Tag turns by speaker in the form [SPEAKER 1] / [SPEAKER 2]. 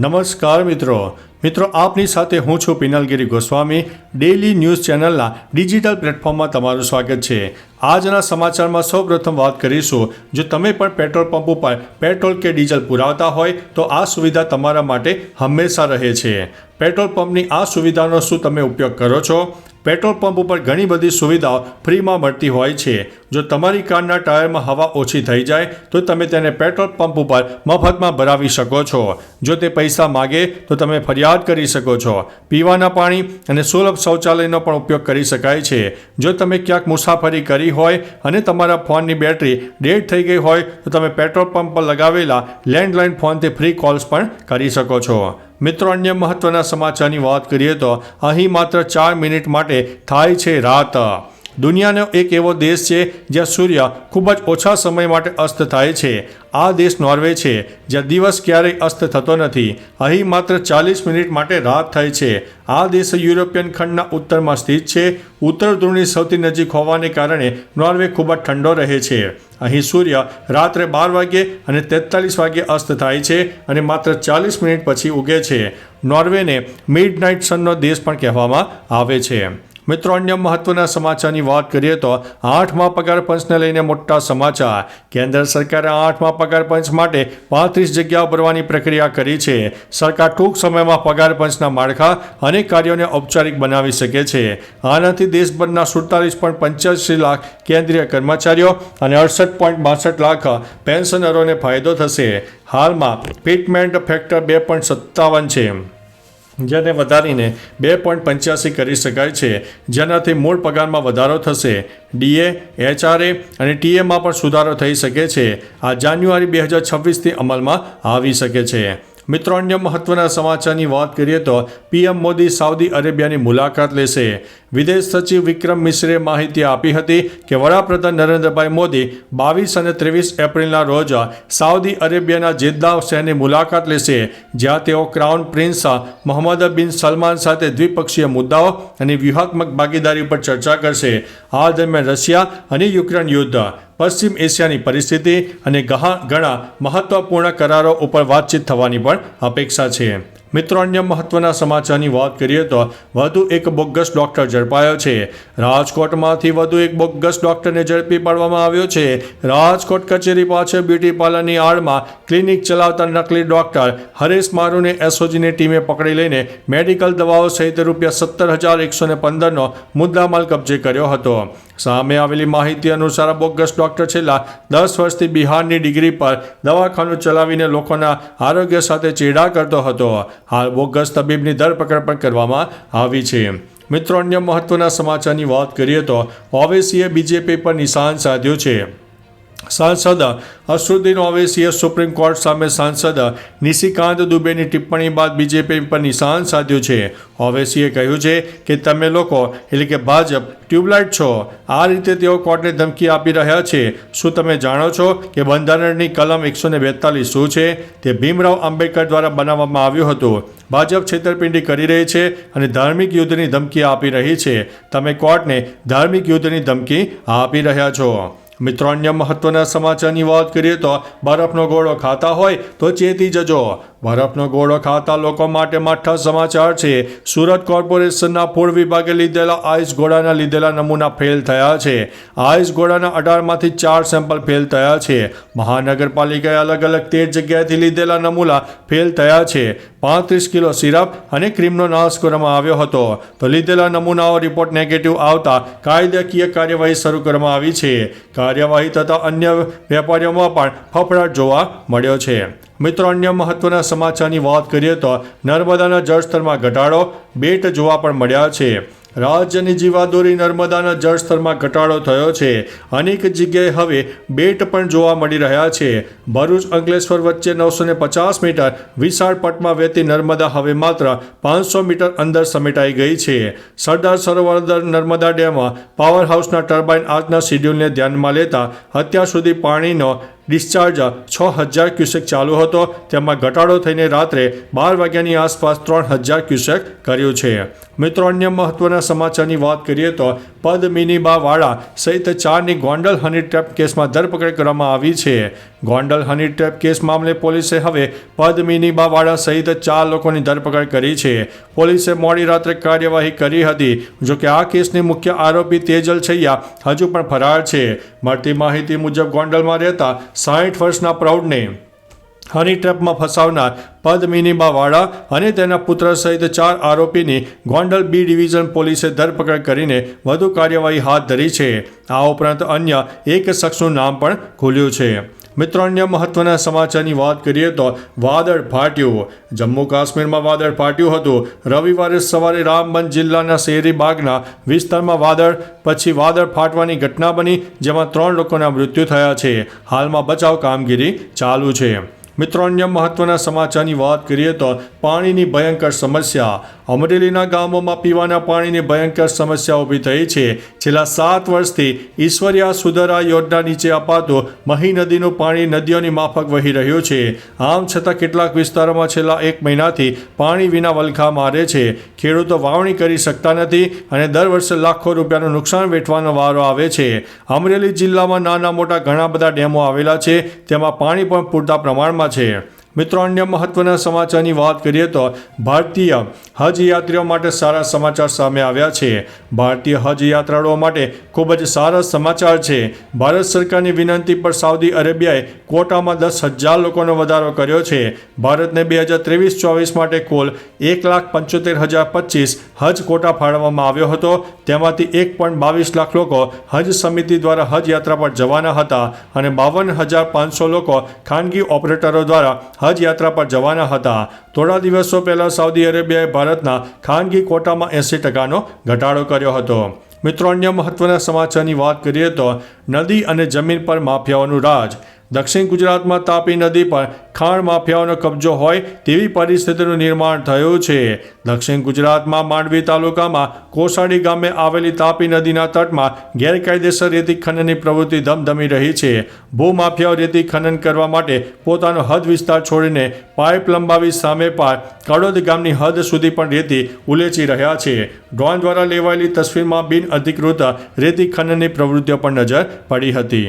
[SPEAKER 1] નમસ્કાર મિત્રો. મિત્રો, આપની સાથે હું છું પિનલગીરી ગોસ્વામી. ડેઇલી ન્યૂઝ ચેનલના ડિજિટલ પ્લેટફોર્મમાં તમારું સ્વાગત છે. આજના સમાચારમાં સૌપ્રથમ વાત કરીશું. જો તમે પણ પેટ્રોલ પંપ ઉપર પેટ્રોલ કે ડીઝલ પુરાવતા હોય, તો આ સુવિધા તમારા માટે હંમેશા રહે છે. પેટ્રોલ પંપની આ સુવિધાનો શું તમે ઉપયોગ કરો છો? પેટ્રોલ પંપ ઉપર ઘણી બધી સુવિધાઓ ફ્રીમાં મળતી હોય છે. જો તમારી કારના ટાયરમાં હવા ઓછી થઈ જાય, તો તમે તેને પેટ્રોલ પંપ ઉપર મફતમાં ભરાવી શકો છો. જો તે પૈસા માગે, તો તમે ફરિયાદ કરી શકો છો. પીવાના પાણી અને સુલભ શૌચાલયનો પણ ઉપયોગ કરી શકાય છે. જો તમે ક્યાંક મુસાફરી કરી હોય અને તમારા ફોનની બેટરી ડેડ થઈ ગઈ હોય તો તમે પેટ્રોલ પંપ પર લગાવેલા લેન્ડલાઇન ફોનથી ફ્રી કોલ્સ પણ કરી શકો છો. મિત્રો, અન્ય મહત્વના સમાચારની વાત કરીએ તો અહીં માત્ર ચાર મિનિટ માટે થાય છે રાત. દુનિયાનો એક એવો દેશ છે જ્યાં સૂર્ય ખૂબ જ ઓછા સમય માટે અસ્ત થાય છે. આ દેશ નોર્વે છે, જ્યાં દિવસ ક્યારેય અસ્ત થતો નથી. અહીં માત્ર ચાલીસ મિનિટ માટે રાત થાય છે. આ દેશ યુરોપિયન ખંડના ઉત્તરમાં સ્થિત છે. ઉત્તર ધ્રુવની સૌથી નજીક હોવાને કારણે નોર્વે ખૂબ જ ઠંડો રહે છે. અહીં સૂર્ય રાત્રે બાર વાગ્યે અને તેતાલીસ વાગ્યે અસ્ત થાય છે અને માત્ર ચાલીસ મિનિટ પછી ઉગે છે. નોર્વેને મિડ નાઇટ સનનો દેશ પણ કહેવામાં આવે છે. મિત્રો, અન્ય મહત્વના સમાચારની વાત કરીએ તો આઠમા પગાર પંચને લઈને મોટા સમાચાર. કેન્દ્ર સરકારે આઠમા પગાર પંચ માટે પાંત્રીસ જગ્યાઓ ભરવાની પ્રક્રિયા કરી છે. સરકાર ટૂંક સમયમાં પગાર પંચના માળખા અને કાર્યોને ઔપચારિક બનાવી શકે છે. આનાથી દેશભરના સુડતાલીસ પોઈન્ટ પંચ્યાસી લાખ કેન્દ્રીય કર્મચારીઓ અને અડસઠ પોઈન્ટ બાસઠ લાખ પેન્શનરોને ફાયદો થશે. હાલમાં પીટમેન્ટ ફેક્ટર બે પોઈન્ટ સત્તાવન છે. જેને વધારીને બે પોઈન્ટ પંચ્યાસી કરી શકાય છે. જેનાથી મૂળ પગારમાં વધારો થશે. ડીએ, એચઆરએ અને ટીએમાં પણ સુધારો થઈ શકે છે. આ જાન્યુઆરી બે હજાર છવ્વીસથી અમલમાં આવી શકે છે. મિત્રો અન્ય મહત્વના સમાચારની વાત કરીએ તો પીએમ મોદી સાઉદી અરેબિયાની મુલાકાત લેશે. વિદેશ સચિવ વિક્રમ મિશ્રે માહિતી આપી હતી કે વડાપ્રધાન નરેન્દ્રભાઈ મોદી બાવીસ અને ત્રેવીસ એપ્રિલના રોજ સાઉદી અરેબિયાના જેદ્દા શહેરની મુલાકાત લેશે, જ્યાં તેઓ ક્રાઉન પ્રિન્સ મોહમ્મદ બિન સલમાન સાથે દ્વિપક્ષીય મુદ્દાઓ અને વ્યૂહાત્મક ભાગીદારી પર ચર્ચા કરશે. આ દરમિયાન રશિયા અને યુક્રેન યુદ્ધ પશ્ચિમ એશિયાની પરિસ્થિતિ અને ઘણા મહત્વપૂર્ણ કરારો ઉપર વાતચીત થવાની પણ અપેક્ષા છે. મિત્રો, અન્ય મહત્વના સમાચારની વાત કરીએ તો વધુ એક બોગસ ડોક્ટર ઝડપાયો છે. રાજકોટમાંથી વધુ એક બોગસ ડોક્ટરને ઝડપી પાડવામાં આવ્યો છે. રાજકોટ કચેરી પાછળ બ્યુટી પાર્લરની આડમાં ક્લિનિક ચલાવતા નકલી ડોક્ટર હરેશ મારુને એસઓજીની ટીમે પકડી લઈને મેડિકલ દવાઓ સહિત રૂપિયા સત્તર હજાર એકસો ને પંદરનો મુદ્દામાલ કબજે કર્યો હતો. સામે આવેલી માહિતી અનુસાર બોગસ ડોક્ટર છેલ્લા દસ વર્ષથી બિહારની ડિગ્રી પર દવાખાનું ચલાવીને લોકોના આરોગ્ય સાથે ચેડા કરતો હતો. હાલ બોગસ તબીબની ધરપકડ પણ કરવામાં આવી છે. મિત્રો, અન્ય મહત્વના સમાચારની વાત કરીએ તો ઓવેસીએ બીજેપી પર નિશાન સાધ્યું છે. સાંસદ અસરુદ્દીન ઓવેસીએ સુપ્રીમ કોર્ટ સામે સાંસદ નિશિકાંત દુબેની ટિપ્પણી બાદ બીજેપી પર નિશાન સાધ્યું છે. ઓવેસીએ કહ્યું છે કે તમે લોકો, એટલે કે ભાજપ, ટ્યુબલાઇટ છો. આ રીતે તેઓ કોર્ટને ધમકી આપી રહ્યા છે. શું તમે જાણો છો કે બંધારણની કલમ એકસો ને બેતાલીસ શું છે? તે ભીમરાવ આંબેડકર દ્વારા બનાવવામાં આવ્યું હતું. ભાજપ છેતરપિંડી કરી રહી છે અને ધાર્મિક યુદ્ધની ધમકી આપી રહી છે. તમે કોર્ટને ધાર્મિક યુદ્ધની ધમકી આપી રહ્યા છો. મિત્રો અન્ય મહત્વના સમાચારની વાત કરીએ તો બરફનો ગોળો ખાતા હોય તો ચેતી જજો. બરફનો ગોળો ખાતા લોકો માટે માઠા સમાચાર છે. સુરત કોર્પોરેશનના ફૂડ વિભાગે લીધેલા આઈસ ગોળાના લીધેલા નમૂના ફેલ થયા છે. આઈસ ગોળાના અઢારમાંથી ચાર સેમ્પલ ફેલ થયા છે. મહાનગરપાલિકાએ અલગ અલગ તેર જગ્યાએથી લીધેલા નમૂના ફેલ થયા છે. પાંત્રીસ કિલો સિરપ અને ક્રીમનો નાશ કરવામાં આવ્યો હતો. તો લીધેલા નમૂનાઓ રિપોર્ટ નેગેટિવ આવતા કાયદાકીય કાર્યવાહી શરૂ કરવામાં આવી છે. કાર્યવાહી થતા અન્ય વેપારીઓમાં પણ ફફડાટ જોવા મળ્યો છે. મિત્રો, અન્ય મહત્વના સમાચારની વાત કરીએ તો નર્મદાના જળસ્તરમાં ઘટાડો બેટ જોવા પણ મળ્યા છે. રાજ્યની જીવાદોરી નર્મદાના જળસ્તરમાં ઘટાડો થયો છે. અનેક જગ્યાએ હવે બેટ પણ જોવા મળી રહ્યા છે. ભરૂચ, અંકલેશ્વર વચ્ચે નવસો ને પચાસ મીટર, વિશાળ પટમાં વહેતી નર્મદા હવે માત્ર પાંચસો મીટર અંદર સમેટાઈ ગઈ છે. સરદાર સરોવર નર્મદા ડેમમાં પાવર હાઉસના ટર્બાઇન આજના શેડ્યુલને ધ્યાનમાં લેતા અત્યાર સુધી પાણીનો ડિસ્ચાર્જ છ હજાર ક્યુસેક ચાલુ હતો. તેમાં ઘટાડો થઈને રાત્રે બાર વાગ્યાની આસપાસ ત્રણ હજાર ક્યુસેક કર્યું છે. મિત્રો, અન્ય મહત્વના સમાચારની વાત કરીએ તો પદ મિનિબાવાળા સહિત ચારની ગોંડલ હની ટ્રેપ કેસમાં ધરપકડ કરવામાં આવી છે. ગોંડલ હની ટ્રેપ કેસ મામલે પોલીસે હવે પદ્મિનીબાવાળા સહિત ચાર લોકોની ધરપકડ કરી છે. પોલીસે મોડી રાત્રે કાર્યવાહી કરી હતી. જોકે આ કેસની મુખ્ય આરોપી તેજલ છૈયા હજુ પણ ફરાર છે. મળતી માહિતી મુજબ ગોંડલમાં રહેતા સાઠ વર્ષના પ્રૌઢને હની ટ્રેપમાં ફસાવનાર પદ્મિનીબાવાળા અને તેના પુત્ર સહિત ચાર આરોપીની ગોંડલ બી ડિવિઝન પોલીસે ધરપકડ કરીને વધુ કાર્યવાહી હાથ ધરી છે. આ ઉપરાંત અન્ય એક શખ્સનું નામ પણ ખુલ્યું છે. મિત્રો, અન્ય મહત્વના સમાચારની વાત કરીએ તો વાદળ ફાટ્યું. જમ્મુ કાશ્મીરમાં વાદળ ફાટ્યું હતું. રવિવારે સવારે રામબન જિલ્લાના શહેરી બાગના વિસ્તારમાં વાદળ, પછી વાદળ ફાટવાની ઘટના બની, જેમાં ત્રણ લોકોના મૃત્યુ થયા છે. હાલમાં બચાવ કામગીરી ચાલુ છે. મિત્રો, અન્ય મહત્વના સમાચારની વાત કરીએ તો પાણીની ભયંકર સમસ્યા. અમરેલીના ગામોમાં પીવાના પાણીની ભયંકર સમસ્યા ઊભી થઈ છે. છેલ્લા સાત વર્ષથી ઈશ્વરિયા સુધરા યોજના નીચે અપાતું મહી નદીનું પાણી નદીઓની માફક વહી રહ્યું છે. આમ છતાં કેટલાક વિસ્તારોમાં છેલ્લા એક મહિનાથી પાણી વિના વલખા મારે છે. ખેડૂતો વાવણી કરી શકતા નથી અને દર વર્ષે લાખો રૂપિયાનું નુકસાન વેઠવાનો વારો આવે છે. અમરેલી જિલ્લામાં નાના મોટા ઘણા બધા ડેમો આવેલા છે. તેમાં પાણી પણ પૂરતા પ્રમાણમાં છે મિત્રો, અન્ય મહત્વના સમાચારની વાત કરીએ તો ભારતીય હજ યાત્રીઓ માટે સારા સમાચાર સામે આવ્યા છે. ભારતીય હજ યાત્રાળુઓ માટે ખૂબ જ સારા સમાચાર છે. ભારત સરકારની વિનંતી પર સાઉદી અરેબિયાએ કોટામાં દસ હજાર લોકોનો વધારો કર્યો છે. ભારતને બે હજાર ત્રેવીસ ચોવીસ માટે કુલ એક લાખ પંચોતેર હજાર પચીસ હજ કોટા ફાળવવામાં આવ્યો હતો. તેમાંથી એક પોઈન્ટ બાવીસ લાખ લોકો હજ સમિતિ દ્વારા હજ યાત્રા પર જવાના હતા અને બાવન હજાર પાંચસો લોકો ખાનગી ઓપરેટરો દ્વારા હજ યાત્રા પર જવાના હતા. થોડા દિવસો પહેલાં સાઉદી અરેબિયાએ ભારતના ખાનગી કોટામાં એંસી ટકાનો ઘટાડો કર્યો હતો. મિત્રો, અન્ય મહત્વના સમાચારની વાત કરીએ તો નદી અને જમીન પર માફિયાઓનું રાજ. દક્ષિણ ગુજરાતમાં તાપી નદી પર ખાણ માફિયાઓનો કબજો હોય તેવી પરિસ્થિતિનું નિર્માણ થયું છે. દક્ષિણ ગુજરાતમાં માંડવી તાલુકામાં કોસાડી ગામે આવેલી તાપી નદીના તટમાં ગેરકાયદેસર રેતી ખનનની પ્રવૃત્તિ ધમધમી રહી છે. ભૂમાફિયાઓ રેતી ખનન કરવા માટે પોતાનો હદ વિસ્તાર છોડીને પાઇપ લંબાવી સામે પાર કડોદ ગામની હદ સુધી પણ રેતી ઉલેચી રહ્યા છે. ડ્રોન દ્વારા લેવાયેલી તસવીરમાં બિન અધિકૃત રેતી ખનનની પ્રવૃત્તિઓ પણ નજર પડી હતી.